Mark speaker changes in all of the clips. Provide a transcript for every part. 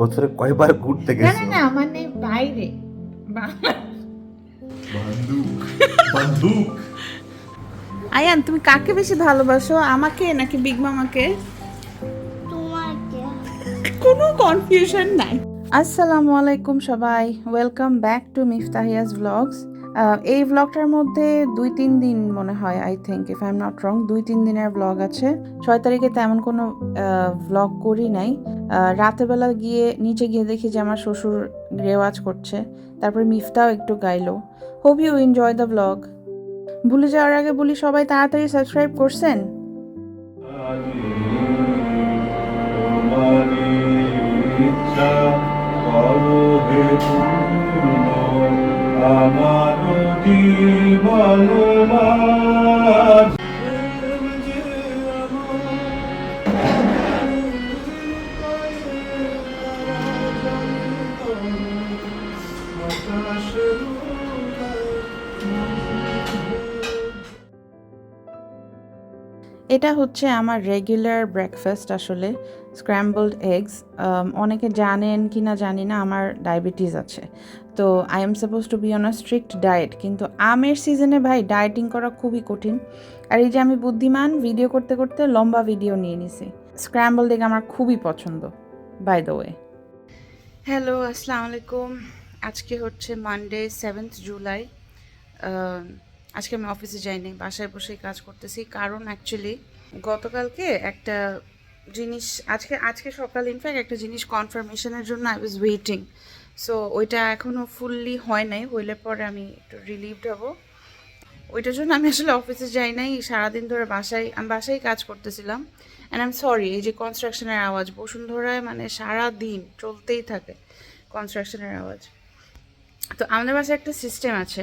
Speaker 1: বছরে কয়বার ঘুরতে গেছো
Speaker 2: না না মানে বাইরে।
Speaker 1: বন্দুক বন্দুক।
Speaker 3: আয়ান তুমি কাকে বেশি ভালোবাসো আমাকে নাকি বিগ মামাকে
Speaker 4: তোমাকে।
Speaker 3: কোনো কনফিউশন নাই। আসসালামু আলাইকুম সবাই welcome back to Miftahia's blogs এই ব্লগটার মধ্যে দুই তিন দিন মনে হয় I think if I am not wrong দুই তিন দিনের ব্লগ আছে। ছয় তারিখে তেমন কোনো ব্লগ করি নাই। রাতেবেলা গিয়ে, নিচে গিয়ে দেখি যে আমার শ্বশুর রেওয়াজ করছে। তারপরে মিফতাও একটু গাইলো। Hope you enjoy the blog ভুলে যাওয়ার আগে বলি, সবাই তাড়াতাড়ি সাবস্ক্রাইব করছেন?
Speaker 5: আমার
Speaker 3: এটা হচ্ছে আমার রেগুলার ব্রেকফাস্ট আসলে স্ক্র্যাম্বলড এগস অনেকে জানেন কি না জানি না, আমার ডায়াবেটিস আছে। তো I am suppose to be on a strict diet কিন্তু আমের সিজনে ভাই ডায়েটিং করা খুবই কঠিন। আর এই যে আমি বুদ্ধিমান ভিডিও করতে করতে লম্বা ভিডিও নিয়ে নিছি। স্ক্র্যাম্বল দেখে আমার খুবই পছন্দ বাই দ্য ওয়ে হ্যালো আসসালামু আলাইকুম। আজকে হচ্ছে মানডে সেভেন্থ জুলাই আজকে আমি অফিসে যাইনি, বাসায় বসেই কাজ করতেছি। কারণ অ্যাকচুয়ালি গতকালকে একটা জিনিস, আজকে আজকে সকাল ইনফ্যাক্ট একটা জিনিস কনফার্মেশনের জন্য আই ওয়াজ ওয়েটিং সো ওইটা এখনও ফুললি হয় নাই। হইলে পরে আমি একটু রিলিভড হব। ওইটার জন্য আমি আসলে অফিসে যাই নাই। সারাদিন ধরে বাসায়, আমি বাসায় কাজ করতেছিলাম। অ্যান্ড আই এম সরি এই যে কনস্ট্রাকশনের আওয়াজ, বসুন্ধরায় মানে সারা দিন চলতেই থাকে কনস্ট্রাকশনের আওয়াজ। তো আমাদের বাসায় একটা সিস্টেম আছে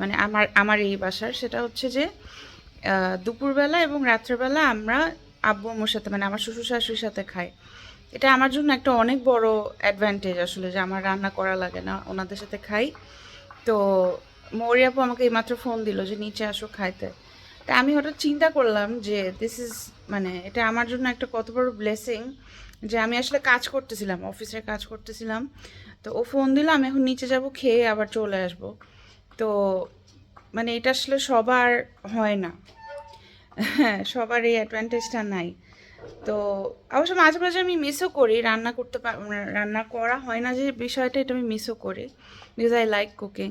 Speaker 3: মানে আমার আমার এই বাসার। সেটা হচ্ছে যে দুপুরবেলা এবং রাত্রেবেলা আমরা আব্বু আম্মুর সাথে মানে আমার শ্বশুর শাশুড়ির সাথে খাই। এটা আমার জন্য একটা অনেক বড় অ্যাডভান্টেজ আসলে যে আমার রান্না করা লাগে না, ওনাদের সাথে খাই। তো মৌরি আপু আমাকে এইমাত্র ফোন দিল যে নিচে আসো খাইতে। তা আমি হঠাৎ চিন্তা করলাম যে দিস ইজ মানে এটা আমার জন্য একটা কত বড় ব্লেসিং যে আমি আসলে কাজ করতেছিলাম, অফিসের কাজ করতেছিলাম। তো ও ফোন দিল, আমি এখন নিচে যাব, খেয়ে আবার চলে আসব। তো মানে এটা আসলে সবার হয় না। হ্যাঁ সবার এই অ্যাডভান্টেজটা নাই। তো অবশ্য মাঝে মাঝে আমি মিসও করি, রান্না করতে মানে রান্না করা হয় না যে বিষয়টা, এটা আমি মিসও করি বিকজ আই লাইক কুকিং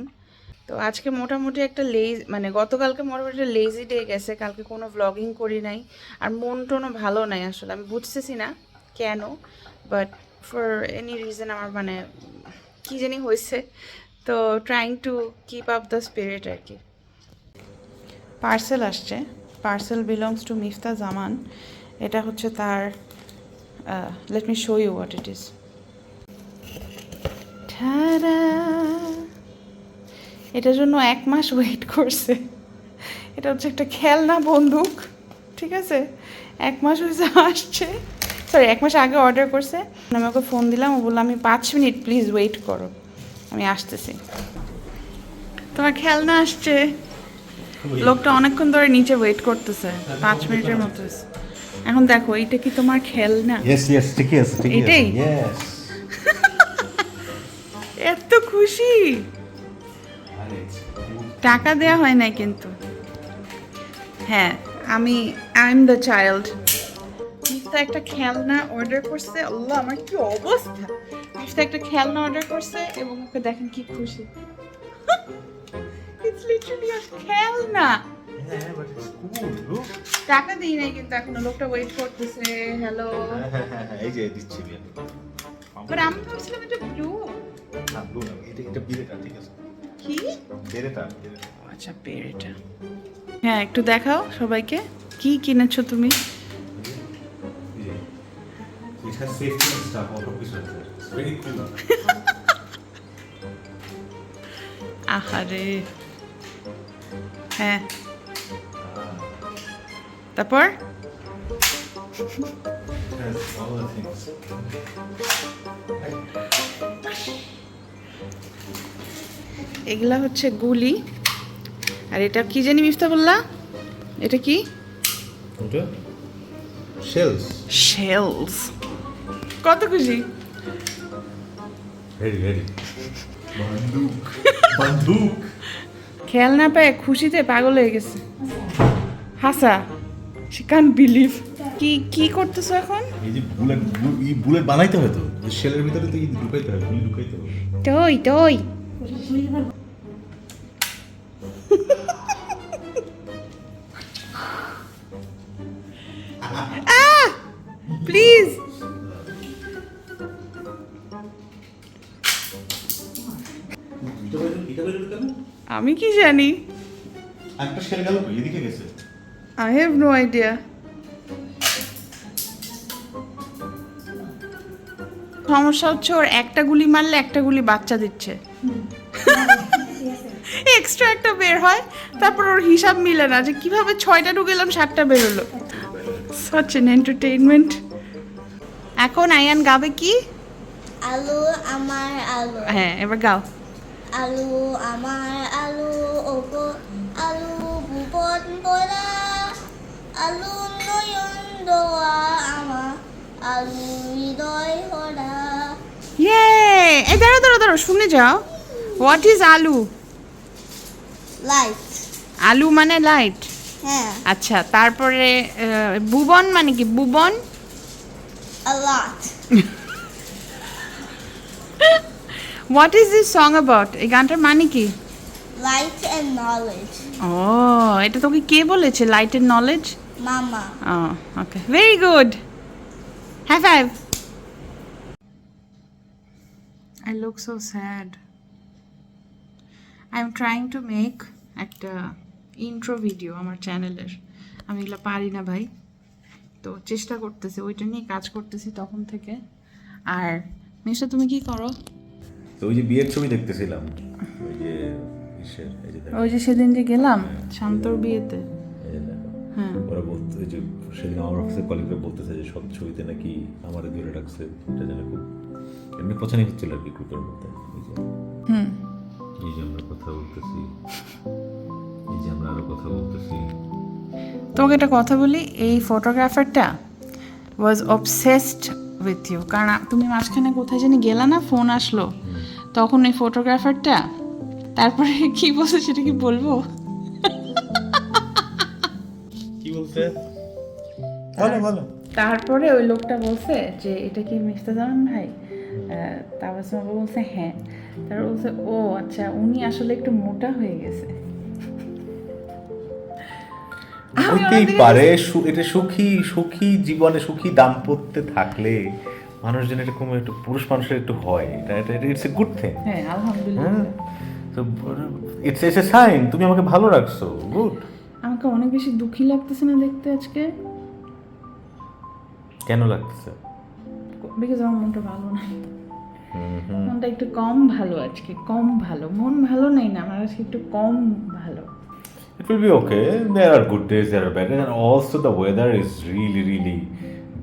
Speaker 3: তো আজকে মোটামুটি একটা লেজ মানে গতকালকে মোটামুটি একটা লেজি ডে গেছে, কালকে কোনো ভ্লগিং করি নাই আর মন টনও ভালো নাই আসলে, আমি বুঝতেছি না কেন বাট ফর এনি রিজন আমার মানে কী জানি হয়েছে, তো trying to keep up the spirit আর কি। পার্সেল আসছে parcel belongs to Mifta Zaman এটা হচ্ছে তার let me show you what it is এটার জন্য এক মাস ওয়েট করছে। এটা হচ্ছে একটা খেলনা বন্দুক ঠিক আছে? এক মাস হয়েছে আসছে। সরি এক মাস আগে অর্ডার করছে। আমি ওকে ফোন দিলাম ও বলল আমি পাঁচ মিনিট প্লিজ ওয়েট করো। আমি আসতেছি। তোমার খেলনা আসছে। লোকটা অনেকক্ষণ ধরে নিচে ওয়েট করতেছে। পাঁচ মিনিটের মতো। হয়েছে। এখন দেখো এইটা কি তোমার খেলনা?
Speaker 1: ইয়েস ইয়েস ঠিকই আছে ঠিকই আছে।
Speaker 3: এটাই?
Speaker 1: ইয়েস
Speaker 3: এত খুশি! টাকা দেয়া হয় নাই কিন্তু। হ্যাঁ আমি I am the child Mifta একটা খেলনা অর্ডার করছে। আল্লাহ আমার কি অবস্থা? মিফতা একটা খেলনা অর্ডার করছে এবং ওকে দেখেন কি খুশি। ইটস লিটারালি আ খেলনা।
Speaker 1: হ্যাঁ
Speaker 3: টাকা দিই নাই কিন্তু এখনও লোকটা ওয়েট করতেছে হ্যালো
Speaker 1: এই যে দিচ্ছি
Speaker 3: বাট আমি ভাবছিলাম এটা ব্লু
Speaker 1: না ব্লু না এটা এটা বিরেটা ঠিক আছে।
Speaker 3: কি?
Speaker 1: বেরেটা বেরেটা
Speaker 3: আচ্ছা পেরেটা হ্যাঁ একটু দেখাও সবাইকে। কি কিনেছো তুমি. আহারে। হ্যাঁ তারপর. এগুলা হচ্ছে গুলি। আর এটা কি জানি মিফতা বললা? এটা কি. শেলস কত খুশি.
Speaker 1: বন্দুক। বন্দুক।
Speaker 3: খেয়াল না পায় খুশিতে পাগল হয়ে গেছে। হাসা। সে কান বিলিভ কি কি করতেছো এখন?
Speaker 1: এই যে বুলেট এই বুলেট বানাইতে হয় তো? শেলের ভিতরে তো ঢুকাইতে হয় গুলি ঢুকাইতে হয়
Speaker 3: টই টই। প্লিজ। আমি কি জানি?
Speaker 1: একটা শেল গেল তো এদিকে গেছে।
Speaker 3: আই হ্যাভ নো আইডিয়া সমস্যা হচ্ছে ওর একটা গুলি মারলে একটা গুলি বাচ্চা দিচ্ছে। এক্সট্রা একটা বের হয় তারপর ওর হিসাব মিলে না যে কীভাবে ছয়টা ঢুকেলাম সাতটা বেরোলো সাচ এন এন্টারটেইনমেন্ট এখন আয়ান গাবে কি?
Speaker 4: আলু আমার আলু।
Speaker 3: হ্যাঁ এবার গাও।
Speaker 4: আলু আমার আলু ওগো আলু ভুবন বলা আলু নয়ন দোয়া আমার আলু হৃদয় হরা
Speaker 3: ইয়ে এই দাঁড়ো দাঁড়ো দাঁড়ো শুনে যাও। হোয়াট ইজ আলু?
Speaker 4: লাইট
Speaker 3: আলু মানে লাইট
Speaker 4: হ্যাঁ।
Speaker 3: আচ্ছা তারপরে ভুবন মানে কি?
Speaker 4: Bhuban
Speaker 3: what is this song about এই গানটার মানে কি?
Speaker 4: Light and knowledge.
Speaker 3: ও এটা তোকে কে বলেছে? Light and knowledge
Speaker 4: mama.
Speaker 3: Okay very good হ্যাঁ five I look so sad I am trying to make একটা ইন্ট্রো ভিডিও আমার চ্যানেলের আমি এগুলো পারি না ভাই। তো চেষ্টা করতেছি ওইটা নিয়ে কাজ করতেছি তখন থেকে। আর মিশা তুমি কি করো?
Speaker 1: তো ওই যে বিয়ের ছবি দেখতেছিলাম। ওই যে
Speaker 3: ওই যে সেদিন যে গেলাম শান্তর বিয়েতে। হ্যাঁ
Speaker 1: ওরা বলতে যে সেদিন আমার কলিগরা বলতেছে যে সব ছবিতে নাকি আমারে ধরে রাখছে। এটা যেন খুব এমনি পছন্দ হচ্ছিল আর কি গ্রুপের মধ্যে। এই যে আমরা কথা বলতেছি। এই যে আমরা আরও কথা বলতেছি।
Speaker 3: তোমাকে একটা কথা বলি এই ফটোগ্রাফারটা ওয়াজ অবসেসড উইথ ইউ কারণ তুমি মাঝখানে কোথায় জানি গেলা না ফোন আসলো। তখন এই ফটোগ্রাফারটা তারপরে কি বলছে সেটা কি বলব?
Speaker 1: ভালো ভালো।
Speaker 3: তারপরে ওই লোকটা বলছে যে এটা কি মিফতাজামান ভাই? আহ, তাবাসসুম বলছে হ্যাঁ। তারপর বলছে ও আচ্ছা উনি আসলে একটু মোটা হয়ে গেছে।
Speaker 1: হইতেই পারে এটা সুখী সুখী জীবনে সুখী দাম্পত্যে থাকলে মানুষজন এরকম একটু পুরুষ মানুষের একটু হয়। এটা এটা ইটস এ গুড থিং
Speaker 3: হ্যাঁ আলহামদুলিল্লাহ।
Speaker 1: হ্যাঁ। তো ইটস ইটস এ সাইন তুমি আমাকে ভালো রাখছো। গুড
Speaker 3: আমাকে অনেক বেশি দুঃখী লাগতেছে না দেখতে আজকে।
Speaker 1: কেন লাগতেছে?
Speaker 3: বিকজ আমার মনটা ভালো না মনটা একটু কম ভালো আজকে কম ভালো। মন ভালো নাই না আমার আজকে একটু কম ভালো।
Speaker 1: It will be okay. There are good days, there are bad days, and also the weather is really, really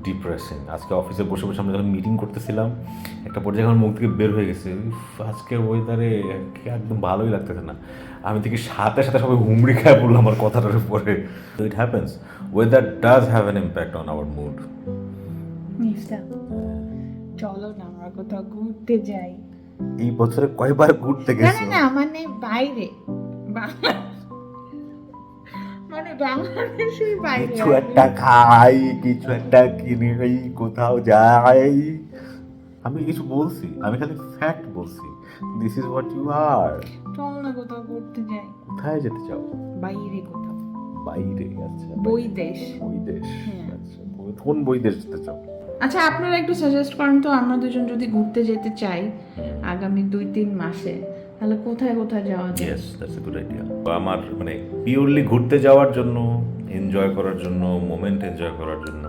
Speaker 1: depressing. আজকে অফিসে বসে বসে আমরা যখন মিটিং করতেছিলাম একটা পর্যায়ে আমার মুখ থেকে বের হয়ে গেছে। আজকে ওয়েদারে একদম ভালোই লাগতেছে না। আমি থেকে সাথে সাথে সবাই হুমড়ি খায় পড়ল আমার কথাটার উপরে it happens weather does have an impact on our
Speaker 3: mood চলো না আমরা কোথাও ঘুরতে যাই।
Speaker 1: এই বছরে কয়বার ঘুরতে গেছো
Speaker 2: না না মানে বাইরে। মানে বাংলাদেশের বাইরে
Speaker 1: কিছু একটা খাই কিছু একটা কিনে কোথাও যাই। আমি কিছু বলছি আমি খালি ফ্যাক্ট বলছি this is what you are
Speaker 2: চল না কোথাও ঘুরতে যাই।
Speaker 1: কোথায় যেতে চাও?
Speaker 2: বাইরে কোথাও।
Speaker 1: বাইরে আচ্ছা।
Speaker 2: বই দেশ।
Speaker 1: বই দেশ
Speaker 2: হ্যাঁ।
Speaker 1: আচ্ছা। কোন বই দেশ যেতে চাও?
Speaker 3: আচ্ছা আপনারা একটু সাজেস্ট করেন তো আমরা দুজন যদি ঘুরতে যেতে চাই আগামী দুই তিন মাসে তাহলে কোথায় কোথায় যাওয়া যায়?
Speaker 1: Yes that's a good idea আমার মানে পিওরলি ঘুরতে যাওয়ার জন্য এনজয় করার জন্য মোমেন্ট এনজয় করার জন্য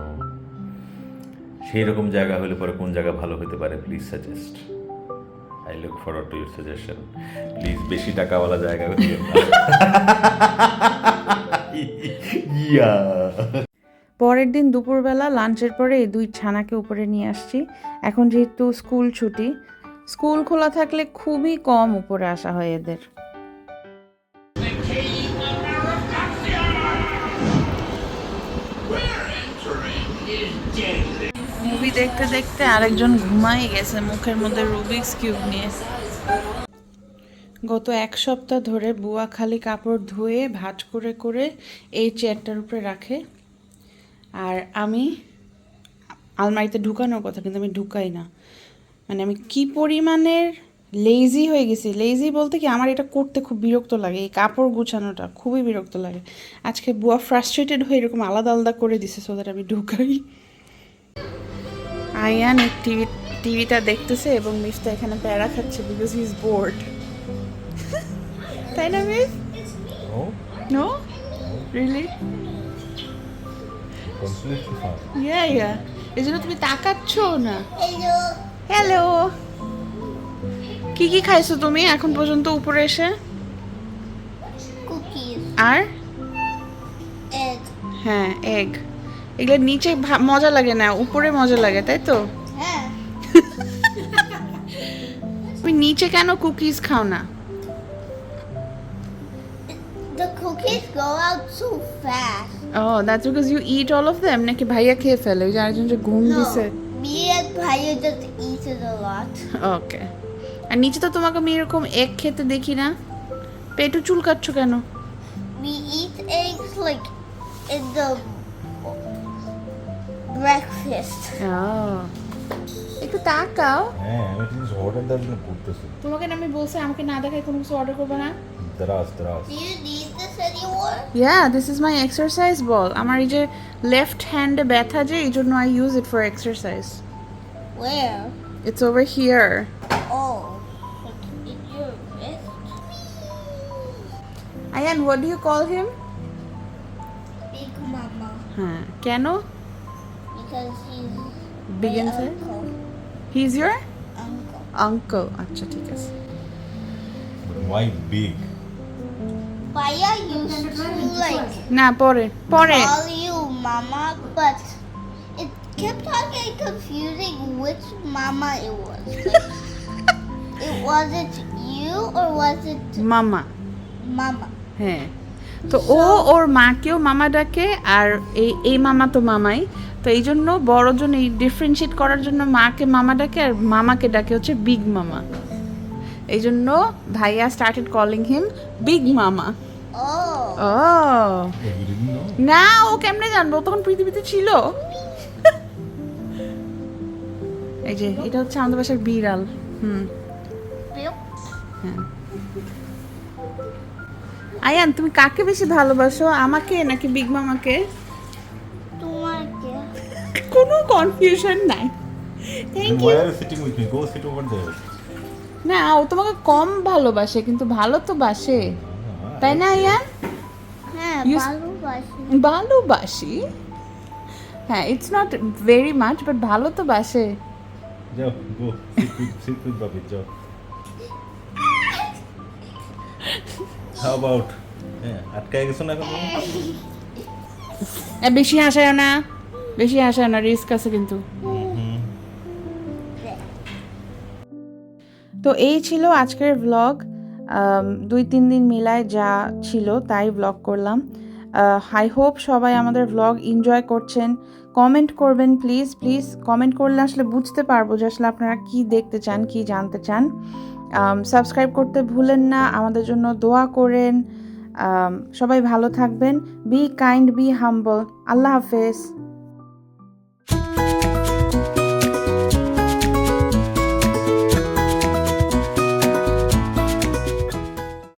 Speaker 1: সেই রকম জায়গা হলে পরে কোন জায়গা ভালো হতে পারে please suggest I look forward to your suggestion please বেশি টাকাওয়ালা জায়গা ইয়া।
Speaker 3: পরের দিন দুপুরবেলা, লাঞ্চের পরে এই দুই ছানাকে উপরে নিয়ে আসছি। এখন যেহেতু স্কুল ছুটি, স্কুল খোলা থাকলে খুবই কম উপরে আসা হয় এদের। মুভি দেখতে দেখতে আরেকজন ঘুমাই গেছে মুখের মধ্যে রুবিক্স কিউব নিয়ে। গত এক সপ্তাহ ধরে বুয়া খালি কাপড় ধুয়ে, ভাঁজ করে করে এই চেয়ারটার উপরে রাখে। আর আমি আলমারিতে ঢুকানোর কথা, কিন্তু আমি ঢুকাই না। মানে আমি কি পরিমাণের লেজি হয়ে গেছি। লেজি বলতে কি আমার এটা করতে খুব বিরক্ত লাগে। এই কাপড় গুছানোটা খুবই বিরক্ত লাগে। আজকে বুয়া ফ্রাস্ট্রেটেড হয়ে এরকম আলাদা আলাদা করে দিছে সো দ্যাট আমি ঢুকাই। আয়ান টিভি টিভিটা দেখতেছে এবং মিফতা এখানে প্যারা খাচ্ছে বিকজ হি ইজ বোর্ড তাই না Mif?
Speaker 1: Oh, no really
Speaker 3: yeah yeah এই জন্য তুমি তাকাচ্ছ না. হ্যালো কি কি খাইছো তুমি এখন পর্যন্ত উপরে এসে? আর? হ্যাঁ এগ এগুলো নিচে মজা লাগে না উপরে মজা লাগে তাই তো?
Speaker 4: Yeah.
Speaker 3: তুমি নিচে কেন কুকিজ খাও না?
Speaker 4: The cookies go out so fast.
Speaker 3: Oh that's because you eat all of them নাকি ভাইয়া খেয়ে ফেলে? ওই যে আরেকজন যে ঘুম দিছে।
Speaker 4: me and Paya just eat it a lot.
Speaker 3: ওকে আর নিচে তো তোমাকে আমি এরকম এগ খেতে দেখি না। পেটু চুলকাচ্ছ কেন?
Speaker 4: We eat eggs like in the breakfast.
Speaker 3: ও একটু তাকাও
Speaker 1: হ্যাঁ আমি জিনিস অর্ডার দেওয়ার জন্য করতেছি
Speaker 3: তোমাকে না আমি বলছি আমাকে না দেখায় কোনো কিছু অর্ডার করবে না
Speaker 1: দ্রাস দ্রাস
Speaker 4: Do you need this anymore?
Speaker 3: Yeah this is my exercise ball আমার এই যে লেফট হ্যান্ডে ব্যথা যে এই জন্য I use it for exercise
Speaker 4: Where?
Speaker 3: It's over here
Speaker 4: Oh, like in your wrist?
Speaker 3: Ayaan what do you call him
Speaker 4: Big Mama.
Speaker 3: হ্যাঁ কেন
Speaker 4: Because he's
Speaker 3: big
Speaker 4: my
Speaker 3: and
Speaker 4: uncle.
Speaker 3: He is your
Speaker 4: Uncle.
Speaker 3: Uncle আচ্ছা ঠিক আছে
Speaker 1: why big
Speaker 4: Paya used to like
Speaker 3: না পরে পরে
Speaker 4: call you Mama, but it kept on getting confusing which Mama it was. Like, it was it you or was it
Speaker 3: মামা
Speaker 4: Mama?
Speaker 3: হ্যাঁ তো ও ওর মাকেও মামা ডাকে আর এই এই মামা তো মামাই। তো এই জন্য বড়জন এই ডিফারেন্সিয়েট করার জন্য মাকে মামা ডাকে আর মামাকে ডাকে হচ্ছে বিগ মামা। এই জন্য ভাইয়া স্টার্টেড কলিং হিম বিগ মামা. ও। না ও কেমনে জানব? তখন পৃথিবীতে ছিল। এই যে এটা হচ্ছে আমাদের বাসার বিড়াল। হুম। হ্যাঁ। আয়ান তুমি কাকে বেশি ভালোবাসো আমাকে নাকি বিগ মামাকে
Speaker 4: তোমাকে।
Speaker 3: কোনো কনফিউশন নাই।
Speaker 1: Thank you you. sitting with me? Go sit over there.
Speaker 3: না ও তোমাকে কম ভালোবাসে কিন্তু ভালো তো বাসে। তাই না আয়ান?
Speaker 4: হ্যাঁ ভালোবাসি।
Speaker 3: ভালোবাসি? হ্যাঁ it's not very much but ভালো তো বাসে।
Speaker 1: যাও go sit with sit with বাবি যাও। হাউ অ্যাবাউট হ্যাঁ আটকায় গেছো না এখন
Speaker 3: এ, বেশি হাসায় না। বেশি হাসায় না রিস্ক আছে কিন্তু। তো এই ছিল আজকের ভ্লগ দুই তিন দিন মিলায় যা ছিল তাই ভ্লগ করলাম। আই হোপ সবাই আমাদের ভ্লগ এনজয় করছেন। কমেন্ট করবেন প্লিজ প্লিজ কমেন্ট করলে আসলে বুঝতে পারব যে আসলে আপনারা কি দেখতে চান কি জানতে চান। সাবস্ক্রাইব করতে ভুলেন না আমাদের জন্য দোয়া করেন। Um, সবাই ভালো থাকবেন। বি কাইন্ড বি হাম্বল আল্লাহ হাফেজ।